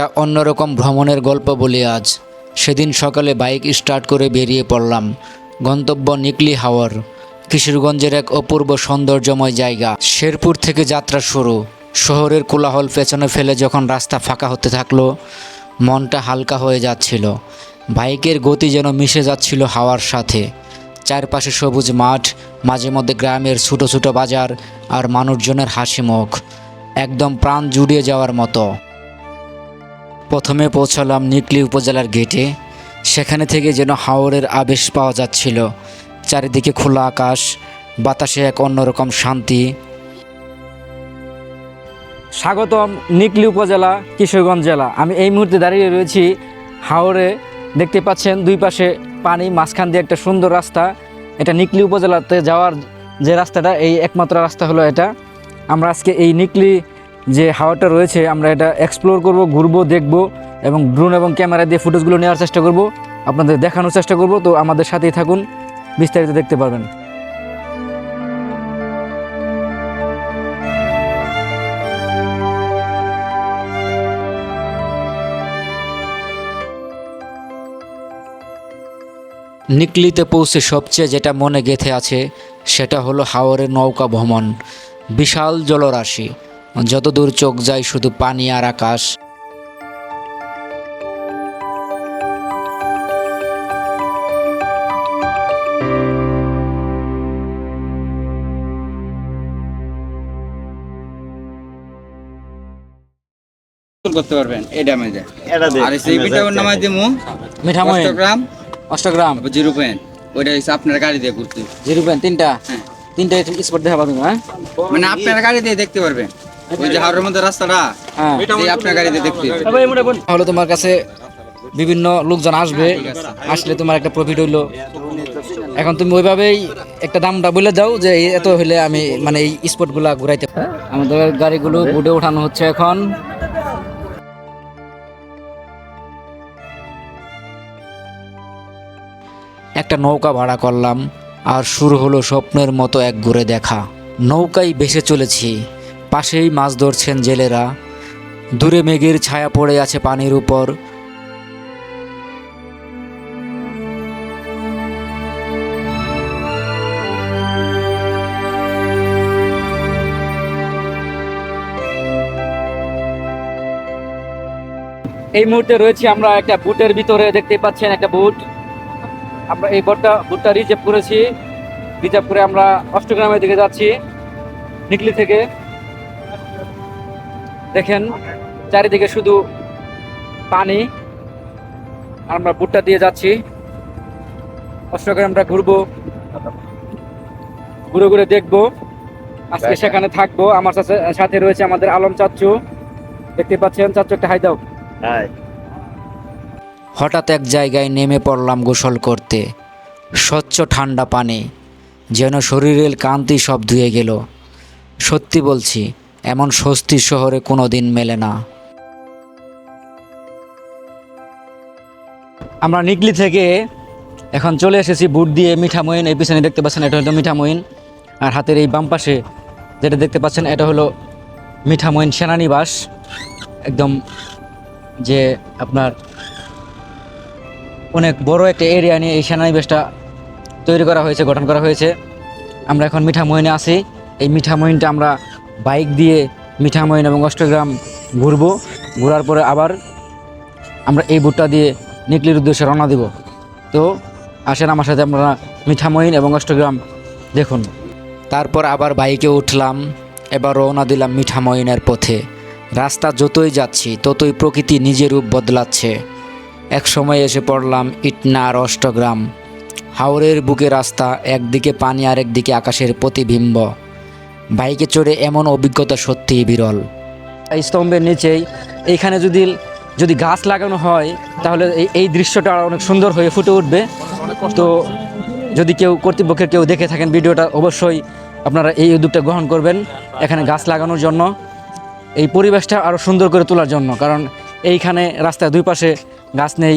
একটা অন্যরকম ভ্রমণের গল্প বলি আজ। সেদিন সকালে বাইক স্টার্ট করে বেরিয়ে পড়লাম। গন্তব্য নিকলি হাওর। কিশোরগঞ্জের এক অপূর্ব সৌন্দর্যময় জায়গা। শেরপুর থেকে যাত্রা শুরু। শহরের কোলাহল পেছনে ফেলে যখন রাস্তা ফাঁকা হতে থাকল, মনটা হালকা হয়ে যাচ্ছিল। বাইকের গতি যেন মিশে যাচ্ছিল হাওয়ার সাথে। চারপাশে সবুজ মাঠ, মাঝে মধ্যে গ্রামের ছোটো ছোটো বাজার আর মানুষজনের হাসি মুখ একদম প্রাণ জুড়িয়ে যাওয়ার মতো। প্রথমে পৌঁছালাম নিকলি উপজেলার গেটে। সেখানে থেকে যেন হাওরের আবেশ পাওয়া যাচ্ছিল। চারিদিকে খোলা আকাশ, বাতাসে এক অন্যরকম শান্তি। স্বাগতম নিকলি উপজেলা, কিশোরগঞ্জ জেলা। আমি এই মুহূর্তে দাঁড়িয়ে রয়েছি হাওরে। দেখতে পাচ্ছেন দুই পাশে পানি, মাঝখান দিয়ে একটা সুন্দর রাস্তা। এটা নিকলি উপজেলাতে যাওয়ার যে রাস্তাটা, এই একমাত্র রাস্তা হলো এটা। আমরা আজকে এই নিকলি যে হাওয়াটা রয়েছে, আমরা এটা এক্সপ্লোর করব, ঘুরবো, দেখব এবং ড্রোন এবং ক্যামেরা দিয়ে ফুটেজগুলো নেওয়ার চেষ্টা করব, আপনাদের দেখানোর চেষ্টা করব। তো আমাদের সাথেই থাকুন, বিস্তারিত দেখতে পারবেন। নিকলিতে পৌঁছে সবচেয়ে যেটা মনে গেঁথে আছে, সেটা হলো হাওরের নৌকা ভ্রমণ, বিশাল জলরাশি। যতদূর চোখ যায় শুধু পানি আর আকাশ। করতে পারবেন এই ড্যামেজে এটা দে আর সেই বিটা নামাই দিমু মিঠাময় গ্রাম। অষ্টগ্রাম জিরো পয়েন্ট ওইটা হচ্ছে আপনার গাড়ি দিয়ে ঘুরতে। জিরো পয়েন্ট তিনটা? হ্যাঁ। তিনটা স্পট দেখা পাবেন হ্যাঁ? মানে আপনার গাড়ি দিয়ে দেখতে পারবেন। ওই যে হাওড়ের মধ্যে রাস্তাটা হ্যাঁ। এই আপনার গাড়ি দিয়ে দেখতে তাহলে তোমার কাছে বিভিন্ন লোকজন আসবে আসলে তোমার একটা প্রফিট হইল। এখন তুমি ওইভাবেই একটা দামটা বলে দাও যে এত হইলে আমি মানে এই স্পটগুলা ঘুরাইতে আমাদের গাড়িগুলো বুটে ওঠানো হচ্ছে এখন। একটা নৌকা ভাড়া করলাম আর শুরু হলো স্বপ্নের মতো এক ঘুরে দেখা। নৌকায় ভেসে চলেছি। পাশেই মাছ ধরছেন জেলেরা। দূরে মেঘের ছায়া পড়ে আছে পানির উপর। এই মুহূর্তে রয়েছি আমরা একটা বুটের ভিতরে, দেখতে পাচ্ছেন একটা বুট। আমরা এই বোটটা, বুটটা রিজার্ভ করেছি। রিজার্ভ করে আমরা অষ্টগ্রামের দিকে যাচ্ছি, নিকলি থেকে। দেখেন চারিদিকে শুধু পানি। আমরা বুটটা দিয়ে যাচ্ছি। অষ্টগ্রামটা ঘুরবো। ঘুরে ঘুরে দেখব। আজকে সেখানে থাকব। আমার সাথে সাথে রয়েছে আমাদের আলম চাচ্চু। দেখতে পাচ্ছেন চাচ্চু একটা হাই দাও। হঠাৎ এক জায়গায় নেমে পড়লাম গোসল করতে। স্বচ্ছ ঠান্ডা পানি। যেন শরীরের কান্তি সব ধুয়ে গেল। সত্যি বলছি এমন স্বস্তি শহরে কোনো দিন মেলে না। আমরা নিকলি থেকে এখন চলে এসেছি বুট দিয়ে মিঠামইন এই পিছনে দেখতে পাচ্ছেন এটা হলো মিঠামইন আর হাতের এই বাম পাশে যেটা দেখতে পাচ্ছেন, এটা হলো মিঠামইন সেনানিবাস। একদম যে আপনার অনেক বড় একটা এরিয়া নিয়ে এই সেনানিবাসটা তৈরি করা হয়েছে, গঠন করা হয়েছে। আমরা এখন মিঠামইনে আছি। এই মিঠামইনটা আমরা বাইক দিয়ে মিঠামইন এবং অষ্টগ্রাম ঘুরবো। ঘোরার পরে আবার আমরা এই বুটটা দিয়ে নিকলির উদ্দেশ্যে রওনা দিব। তো আসেন আমার সাথে আপনারা মিঠামইন এবং অষ্টগ্রাম দেখুন। তারপর আবার বাইকে উঠলাম, এবার রওনা দিলাম মিঠামইনের পথে। রাস্তা যতই যাচ্ছি, ততই প্রকৃতি নিজের রূপ বদলাচ্ছে। এক সময় এসে পড়লাম ইটনা আর অষ্টগ্রাম। হাওরের বুকে রাস্তা, একদিকে পানি আর একদিকে আকাশের প্রতিবিম্ব। বাইকে চড়ে এমন অভিজ্ঞতা সত্যিই বিরল। এই স্তম্ভের নিচেই এইখানে যদি যদি গাছ লাগানো হয়, তাহলে এই দৃশ্যটা অনেক সুন্দর হয়ে ফুটে উঠবে। তো যদি কেউ কর্তৃপক্ষের কেউ দেখে থাকেন ভিডিওটা, অবশ্যই আপনারা এই উদ্যোগটা গ্রহণ করবেন এখানে গাছ লাগানোর জন্য, এই পরিবেশটা আরও সুন্দর করে তোলার জন্য। কারণ এইখানে রাস্তার দুই পাশে গাছ নেই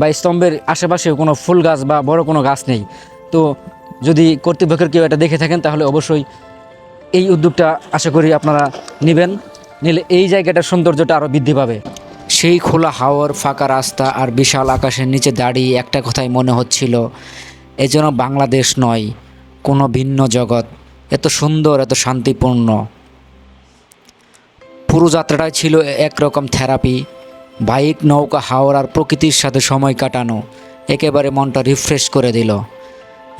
বা স্তম্ভের আশেপাশে কোনো ফুল গাছ বা বড় কোনো গাছ নেই। তো যদি কর্তৃপক্ষের কেউ এটা দেখে থাকেন, তাহলে অবশ্যই এই উদ্যোগটা আশা করি আপনারা নেবেন। নিলে এই জায়গাটার সৌন্দর্যটা আরও বৃদ্ধি পাবে। সেই খোলা হাওয়ার ফাঁকা রাস্তা আর বিশাল আকাশের নিচে দাঁড়িয়ে একটা কথাই মনে হচ্ছিল, এ যেন বাংলাদেশ নয়, কোনো ভিন্ন জগৎ, এত সুন্দর, এত শান্তিপূর্ণ। পুরো যাত্রাটাই ছিল একরকম থেরাপি, বাইক, নৌকা হাওড় আর প্রকৃতির সাথে সময় কাটানো, একেবারে মনটা রিফ্রেশ করে দিল।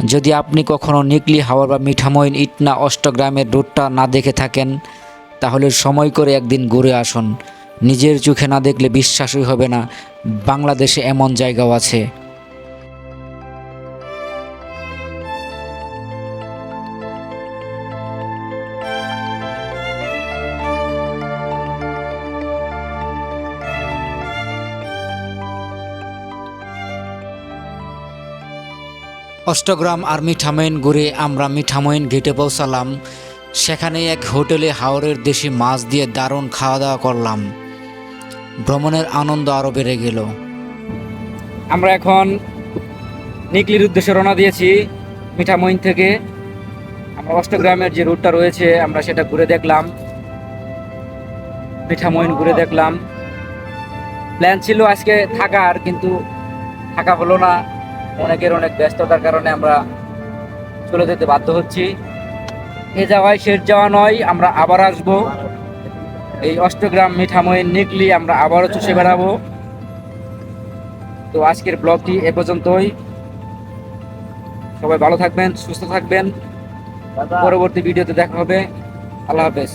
যদি আপনি কখনও নিকলি হাওয়ার বা মিঠামইন ইটনা অষ্টগ্রামের রোডটা না দেখে থাকেন, তাহলে সময় করে একদিন ঘুরে আসুন। নিজের চোখে না দেখলে বিশ্বাসই হবে না, বাংলাদেশে এমন জায়গাও আছে। অষ্টগ্রাম আর মিঠামইন ঘুরে আমরা মিঠামইন ঘেটে পৌঁছালাম। সেখানে এক হোটেলে হাওড়ের দেশি মাছ দিয়ে দারুণ খাওয়া দাওয়া করলাম। ভ্রমণের আনন্দ আরও বেড়ে গেল। আমরা এখন নিকলির উদ্দেশ্যে রওনা দিয়েছি মিঠামইন থেকে। আমরা অষ্টগ্রামের যে রুটটা রয়েছে, আমরা সেটা ঘুরে দেখলাম। মিঠামইন ঘুরে দেখলাম। প্ল্যান ছিল আজকে থাকার, কিন্তু থাকা হলো না। অনেকের অনেক ব্যস্ততার কারণে আমরা চলে যেতে বাধ্য হচ্ছি। এ যাওয়ায় শেষ যাওয়া নয় আমরা আবার আসব। এই অষ্টগ্রাম মিঠামইন নিকলি আমরা আবারও চষে বেড়াবো। তো আজকের ব্লগটি এ পর্যন্তই। সবাই ভালো থাকবেন সুস্থ থাকবেন। পরবর্তী ভিডিওতে দেখা হবে। আল্লাহ হাফেজ।